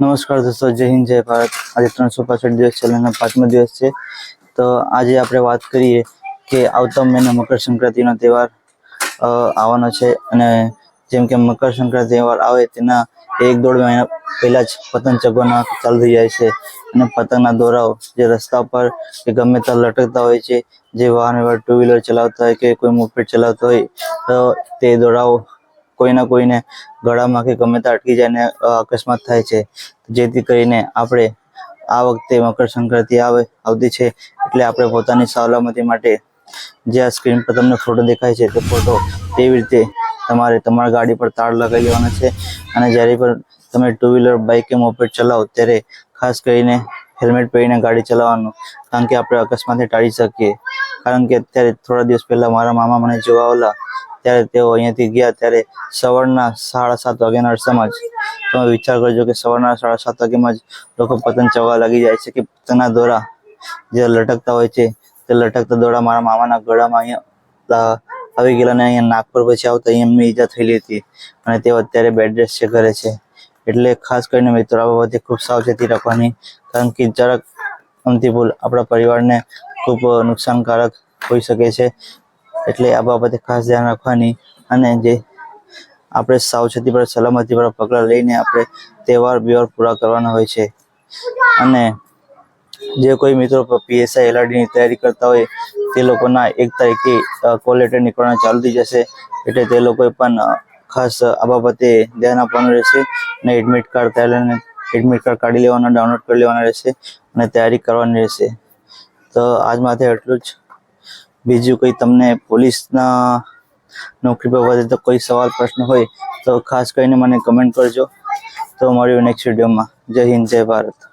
નમસ્કાર દોસ્તો, જય હિન્દ, જય ભારત. આજે ત્રણસો પાસઠ દિવસ ચાલેનો પાંચમો દિવસ છે. તો આજે આપણે વાત કરીએ કે આવતા મહિને મકર સંક્રાંતિનો તહેવાર આવવાનો છે અને જેમ કે મકર સંક્રાંતિ તહેવાર આવે તેના એક દોઢ મહિના પહેલા જ પતંગ ચગવાના ચાલુ થઈ જાય છે. અને પતંગના દોરાઓ જે રસ્તા પર કે ગમે ત્યાં લટકતા હોય છે, જે વાહન વ્યવહાર ટુ વ્હીલર ચલાવતા હોય કે કોઈ મોપેડ ચલાવતો હોય, તો તે દોરાઓ કોઈના કોઈને ગળામાં કે ગમે ત્યાં અટકી જાય ને અકસ્માત થાય છે. જેથી કરીને આપણે આ વખતે મકર સંક્રાંતિ આવે, આવતી છે, એટલે આપણે પોતાની સલામતી માટે જે આ સ્ક્રીન પર તમને ફોટો દેખાય છે, તે ફોટો તેવી રીતે તમારે તમારા ગાડી પર તાર લગાવી લેવાનો છે. અને જ્યારે પણ તમે ટુ વ્હીલર બાઇક કે મોપેડ ચલાવો, ત્યારે ખાસ કરીને હેલ્મેટ પહેરીને ગાડી ચલાવવાનું, કારણ કે આપણે અકસ્માતને ટાળી શકીએ. કારણ કે અત્યારે થોડા દિવસ પહેલા મારા મામા મને જોવા આવેલા ત્યારે તેઓ અહીંયાથી ગયા ત્યારે સવારના સાડા સાત વાગ્યાના અરસામાં જ તમે વિચાર કરજો કે સવારના સાડા સાત વાગ્યામાં જ લોકો પતંગ ચવા લાગી જાય છે કે પતંગના દોરા જે લટકતા હોય છે તે લટકતા દોરા મારા મામાના ગળામાં અહીંયા આવી ગયેલા અને અહીંયા નાક પર પછી આવતા એમની ઈજા થયેલી હતી અને તેઓ અત્યારે બેડ રેસ્ટ છે ઘરે છે. એટલે ખાસ કરીને મિત્રો આ બાબતે ખૂબ સાવચેતી રાખવાની કારણ કે જરાક અમથી ભૂલ આપણા પરિવારને ખૂબ નુકસાનકારક હોઈ શકે છે. એટલે આ બાબતે ખાસ ધ્યાન રાખવાની અને જે આપણે સાવચેતી પર, સલામતી પર પગલાં લઈને આપણે તહેવાર, બિવાર પૂરા કરવાના હોય છે. અને જે કોઈ મિત્રો પીએસઆઈ એલઆરડીની તૈયારી કરતા હોય, તે લોકોના એક તારીખથી કોલ લેટર નીકળવાના ચાલુ થઈ જશે. એટલે તે લોકોએ પણ ખાસ આ બાબતે ધ્યાન આપવાનું રહેશે અને એડમિટ કાર્ડ તૈયાર એડમિટ કાર્ડ કાઢી લેવાના ડાઉનલોડ કરી લેવાના રહેશે અને તૈયારી કરવાની રહેશે. તો આજ માટે એટલું જ. બીજું કોઈ તમને પોલીસના નોકરી બાબતે તો કોઈ સવાલ, પ્રશ્ન હોય તો ખાસ કરીને મને કમેન્ટ કરજો. તો મળ્યું નેક્સ્ટ વિડીયોમાં જય હિન્દ, જય ભારત.